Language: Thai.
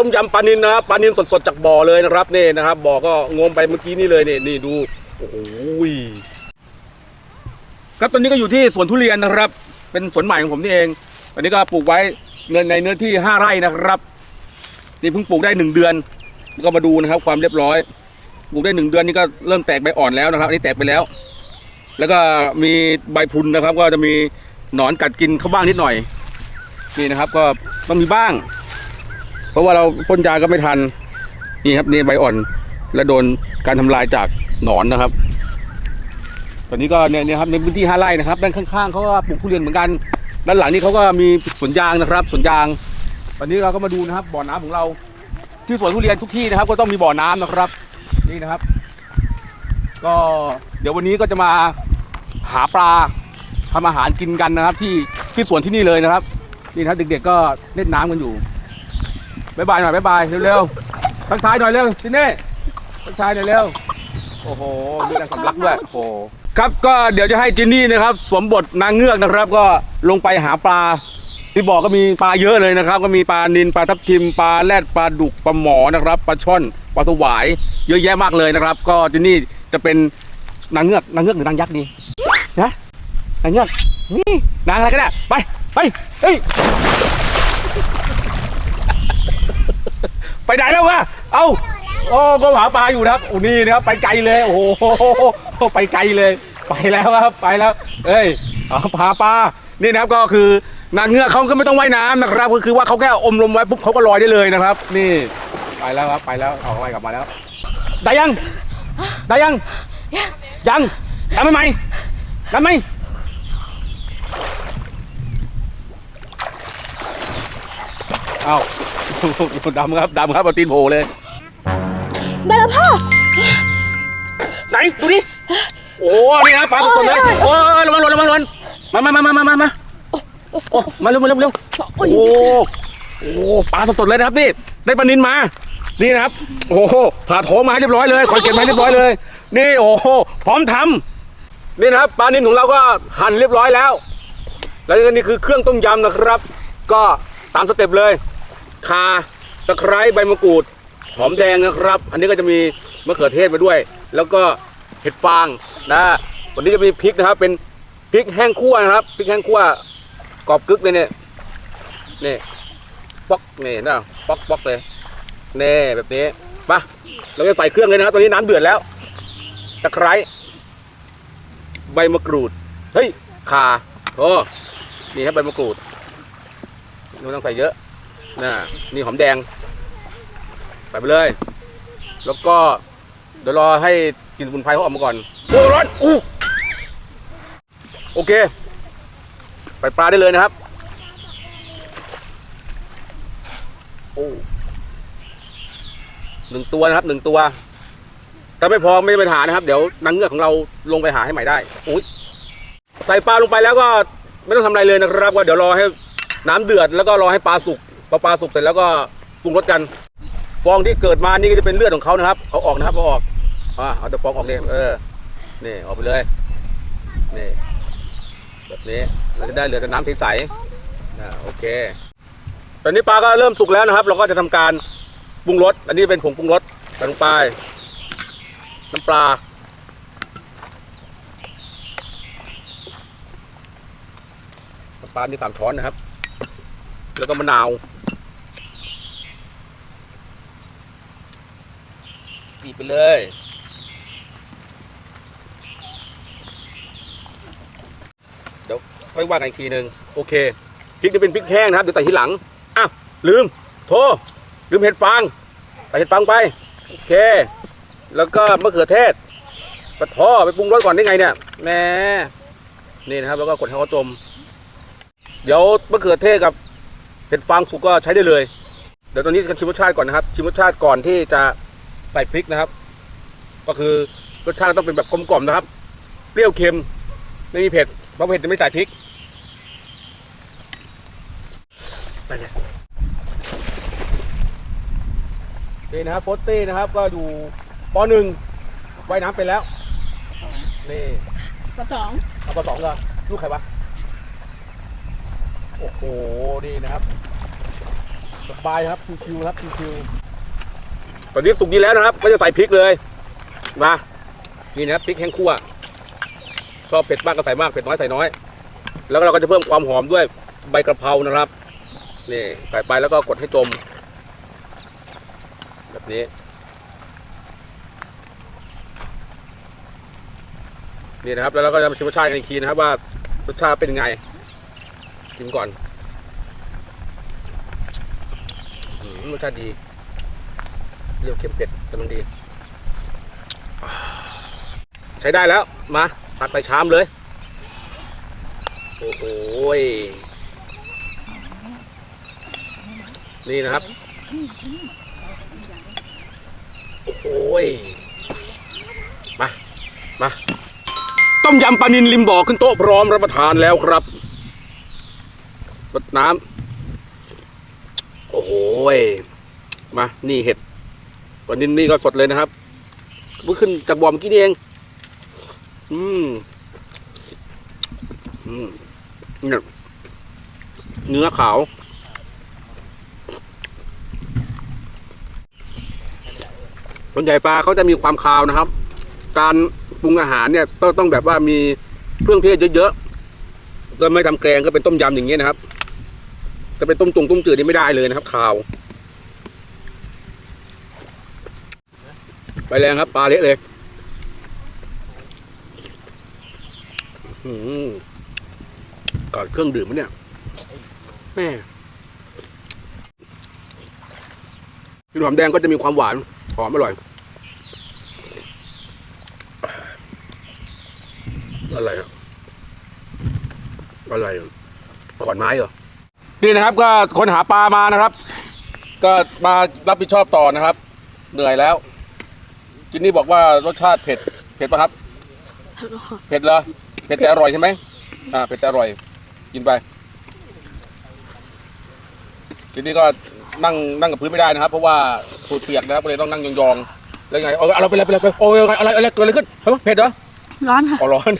ต้มยำปลานินนะครับปลานินสดๆจากบ่อเลยนะครับนี่นะครับบ่อก็งมไปเมื่อกี้นี่เลยนี่นี่ดูโอ้โหครับตอนนี้ก็อยู่ที่สวนทุเรียนนะครับ เป็นสวนใหม่ของผมนี่เองตอนนี้ก็ปลูกไว้ในในเนื้อที่ห้าไร่นะครับนี่เพิ่งปลูกได้หนึ่งเดือนก็มาดูนะครับ ความเรียบร้อยปลูกได้หนึ่งเดือนนี่ก็เริ่มแตกใบอ่อนแล้วนะครับอันนี้แตกไปแล้ว แล้วก็มีใบพุนนะครับ ก็จะมีหนอนกัดกินเข้าบ้างนิดหน่อยนี่นะครับ ก็ต้องมีบ้าง เพราะว่าเราพ่นยาก็ไม่ทันนี่ครับนี่ใบอ่อน และโดนการทำลายจากหนอนนะครับ ตอนนี้ก็เนี่ยครับในพื้นที่ห้าไร่นะครับด้านข้างๆเขาก็ปลูกทุเรียนเหมือนกัน ด้านหลังนี่เขาก็มีสวนยางนะครับสวนยาง ตอนนี้เราก็มาดูนะครับ บ่อน้ำของเรา ที่สวนทุเรียนทุกที่นะครับ ก็ต้องมีบ่อน้ำนะครับ นี่นะครับ ก็เดี๋ยววันนี้ก็จะมาหาปลาทำอาหารกินกันนะครับ ที่ที่สวนที่นี่เลยนะครับนี่นะครับเด็กๆก็เล่นน้ำกันอยู่ บายบายหน่อยบายบายเร็วๆทักทายหน่อยเร็วจินเน่ทักทายหน่อยเร็วโอ้โหมีการสำลักด้วยโอ้โหครับก็เดี๋ยวจะให้จินนี่นะครับสวมบทนางเงือกนะครับ ก็ลงไปหาปลาที่บอกก็มีปลาเยอะเลยนะครับ ก็มีปลานิลปลาทับทิมปลาแรดปลาดุกปลาหมอนะครับปลาช่อนปลาสวายเยอะแยะมากเลยนะครับ ก็ที่นี่จะเป็นนางเงือกนางเงือกหรือนางยักษ์ดีนะนางเงือกนี่นางอะไรก็ได้ไปไปเฮ้ย ไปไหนแล้ววะเอ้าโอ้ก็หาปลาอยู่นะครับโอ้นี่นะครับไปไกลเลย โอ้โหไปไกลเลย ไปแล้วครับไปแล้ว เอ้ยเอาพาปลานี่นะครับก็คือนางเงือกเขาก็ไม่ต้องว่ายน้ำนะครับ ก็คือว่าเขาแค่อมลมไว้ปุ๊บเขาก็ลอยได้เลยนะครับ นี่ไปแล้วครับไปแล้วเอาไว้กลับมาแล้ว ได้ยัง ได้ยัง ยังดำไหมไหมดำไหมเอ้า ดำครับดำครับเอาตีนโผล่เลย ได้แล้วพ่อ ไหนดูดิโอ้นี่นะปลาสดๆเลยโอ้ยระวังหล่นระวังหล่นมามามามามามามาโอ้มาเร็วมาเร็วมาเร็วโอ้โอ้ยโหปลาสดๆเลยนะครับนี่ได้ปลานินมา นี่นะครับ โอ้โหผ่าท้องมาให้เรียบร้อยเลยคอยเก็บมาให้เรียบร้อยเลย นี่โอ้โหพร้อมทำนี่นะครับปลานินของเราก็หั่นเรียบร้อยแล้ว แล้วก็นี่คือเครื่องต้มยำนะครับ ก็ตามสเต็ปเลย คาตะไคร้ใบมะกรูดหอมแดงนะครับ อันนี้ก็จะมีมะเขือเทศมาด้วย แล้วก็เห็ดฟางนะวันนี้จะมีพริกนะครับ เป็นพริกแห้งคั่วนะครับพริกแห้งคั่วกรอบกึกเลยเนี่ยนี่ป๊อกนี่นะป๊อกป๊อกเลยเน่แบบนี้มาเราจะใส่เครื่องเลยนะครับตอนนี้น้ำเดือดแล้วตะไคร้ใบมะกรูดเฮ้ยข่าโอ้นี่ครับใบมะกรูดไม่ต้องใส่เยอะ นะนี่หอมแดงใส่ไปเลย แล้วก็ เดี๋ยวรอให้กลินสมุนไพรเขาออกมาก่อนโอ้ร้อนอู้โอเค ไปปลาได้เลยนะครับ โอ้หนึ่งตัวนะครับหนึ่งตัวถ้าไม่พอไม่มีปัญหานะครับ เดี๋ยวนางเงือกของเราลงไปหาให้ใหม่ได้อุ้ยใส่ปลาลงไปแล้วก็ไม่ต้องทำอะไรเลยนะครับก็เดี๋ยวรอให้น้ำเดือดแล้วก็รอให้ปลาสุก พอปลาสุกเสร็จแล้วก็ปรุงรสกัน ฟองที่เกิดมานี่ก็จะเป็นเลือดของเขานะครับเอาออกนะครับเอาออกอ่าเอาแต่ฟองออกเนี่ยเออนี่ออกไปเลยนี่แบบนี้เราจะได้เหลือแต่น้ำใสๆอ่าโอเค ตอนนี้ปลาก็เริ่มสุกแล้วนะครับ เราก็จะทำการปรุงรสอันนี้เป็นผงปรุงรสใส่ลงไปน้ำปลาน้ำปลานี่สามช้อนนะครับ แล้วก็มะนาว บีบไปเลยเดี๋ยวค่อยว่ากันอีกทีหนึ่งโอเคพริกจะเป็นพริกแห้งนะครับเดี๋ยวใส่ทีหลังอะลืม โทรลืมเห็ดฟางใส่เห็ดฟางไปโอเค แล้วก็มะเขือเทศปะท้อไปปรุงรสก่อนได้ไงเนี่ยแม่นี่นะครับ แล้วก็กดให้เขาต้มเดี๋ยวมะเขือเทศกับเห็ดฟางสุกก็ใช้ได้เลย เดี๋ยวตอนนี้กันชิมรสชาติก่อนนะครับ ชิมรสชาติก่อนที่จะ ใส่พริกนะครับ ก็คือรสชาติต้องเป็นแบบกลมกล่อมนะครับ เปรี้ยวเค็ม ไม่มีเผ็ดเพราะเผ็ดจะไม่ใส่พริกไปเลยนี่นะครับโฟสเต้นะครับ ก็อยู่ปหนึ่งว่ายน้ำไปแล้วนี่กระสองเอาปสองเลยลูกใครวะโอ้โหนี่นะครับปสบายครับชิวๆครับชิวๆ ตอนนี้สุกดีแล้วนะครับไม่จะใส่พริกเลยมานี่นะครับพริกแห้งคั่วชอบเผ็ดมากก็ใส่มากเผ็ดน้อยใส่น้อย แล้วเราก็จะเพิ่มความหอมด้วยใบกระเพรานะครับนี่ใส่ไปแล้วก็กดให้จม แบบนี้ นี่นะครับ แล้วเราก็จะมาชิมรสชาติกันอีกทีนะครับ ว่ารสชาติเป็นไงชิมก่อนรสชาติดี เรี้ยวเค็มเผ็ดกำลังดี ใช้ได้แล้ว มาตักใส่ชามเลย โอ้โหยนี่นะครับ โอ้โหยมา มา ต้มยำปลานินริมบ่อขึ้นโต๊ะพร้อมรับประทานแล้วครับรดน้ำโอ้โหยมา นี่เห็ด ปลานินนี่ก็สดเลยนะครับเพิ่งขึ้นจากบ่อเมื่อกี้นี่เอง อืม อืมเนี่ยเนื้อขาว ส่วนใหญ่ปลาเขาจะมีความคาวนะครับ การปรุงอาหารเนี่ยต้องต้องแบบว่ามีเครื่องเทศเยอะๆก็ไม่ทำแกงก็เป็นต้มยำอย่างเงี้ยนะครับ จะเป็นต้มตุงต้มจืดนี่ไม่ได้เลยนะครับคาว ไปแรงครับ ปลาเละเลยอื้อหือกอดเครื่องดื่มมั้เนี่ยแม่กินหอมแดงก็จะมีความหวาน หอมอร่อย อะไรอะอะไรอะขอนไม้เหรอ นี่นะครับ ก็คนหาปลามานะครับ ก็มารับผิดชอบต่อนะครับ เหนื่อยแล้ว จินนี่บอกว่ารสชาติเผ็ด เผ็ดปะครับ เผ็ดเหรอ เผ็ดแต่อร่อยใช่ไหมอ่า เผ็ดแต่อร่อย กินไปจินนี่ก็นั่งนั่งกับพื้นไม่ได้นะครับ เพราะว่าสูดเปียกนะครับก็เลยต้องนั่งยองๆ แล้วไงเอาเอาเราไปเลยไปเลยไปโอ้ยอะไรอะไรเกิดอะไรขึ้นเฮ้ยเผ็ดเหรอร้อนค่ะ อ๋อร้อน